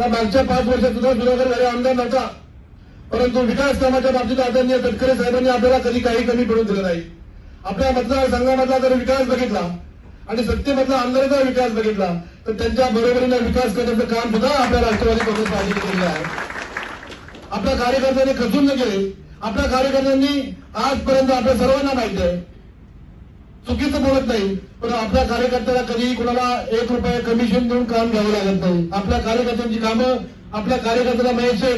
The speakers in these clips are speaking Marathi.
का मागच्या पाच वर्षात सुद्धा सुधाकर झाले आमदार नव्हता. परंतु विकास कामाच्या बाबतीत आदरणीय तटकरे साहेबांनी आपल्याला कधी काही कमी पडून दिलं नाही. आपल्या मतदारसंघामधला जर विकास बघितला आणि सत्तेमधला आमदाराचा विकास बघितला तर त्यांच्या बरोबरीनं विकास करण्याचं काम सुद्धा आपल्या राष्ट्रवादी काँग्रेस पार्टीने केलेलं आहे. आपल्या कार्यकर्त्यांनी खचून न केले आपल्या कार्यकर्त्यांनी आजपर्यंत आपल्या सर्वांना माहिती आहे चुकीचं बोलत नाही पण आपल्या कार्यकर्त्याला कधी कुणाला एक रुपया कमिशन देऊन काम घ्यावं लागत नाही. आपल्या कार्यकर्त्यांची कामं आपल्या कार्यकर्त्याला मिळायचे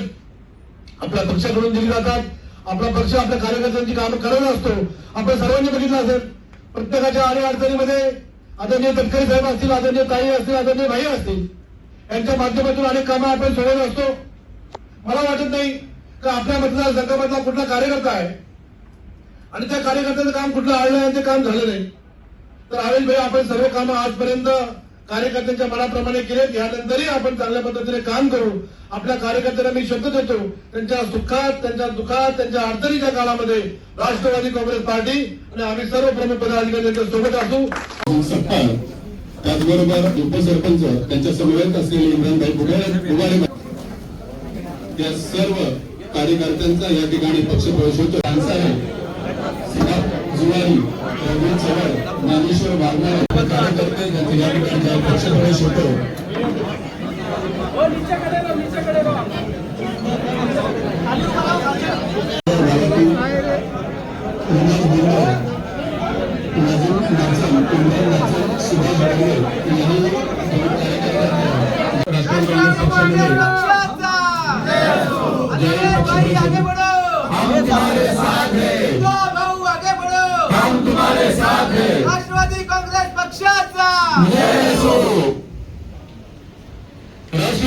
आपल्या पक्षाकडून दिली जातात. आपला पक्ष आपल्या कार्यकर्त्यांची कामं करत असतो. आपण सर्वांनी बघितलं असेल प्रत्येकाच्या अडी अडचणीमध्ये आदरणीय तटकरी साहेब असतील आदरणीय ताई असतील आदरणीय भाई असतील यांच्या माध्यमातून अनेक कामं आपण सोडवत असतो. मला वाटत नाही का आपल्या मतदारसंघामधला कुठला कार्यकर्ता आहे आणि त्या कार्यकर्त्याचं काम कुठलं आडलं आहे ते काम झालं नाही. तर आवेश भाई आपण सर्व कामं आजपर्यंत कार्यकर्त्यांच्या मनाप्रमाणे केलेत. यानंतरही आपण चांगल्या पद्धतीने काम करू आपल्या कार्यकर्त्यांना मी शब्द देतो त्यांच्या सुखात त्यांच्या दुःखात त्यांच्या अडचणीच्या काळामध्ये राष्ट्रवादी काँग्रेस पार्टी आणि आम्ही सर्व प्रमुख पदाधिकारी त्यांच्यासोबत असू. सत्तार त्याचबरोबर उपसरपंच त्यांच्या समवेत असलेले इम्रानभाई पुढे उभारे त्या सर्व कार्यकर्त्यांचा या ठिकाणी पक्ष प्रवेश होतो आहे. जुवारी रघुवीर चव्हाण ज्ञानेश्वर वाघमारे कार्यकर्ते यांचे या ठिकाणी जाऊन पक्षप्रवेश होतो उमेश बिंदर नाझीम नाझम इम्रान नाझम सुभाष भागवत यांनी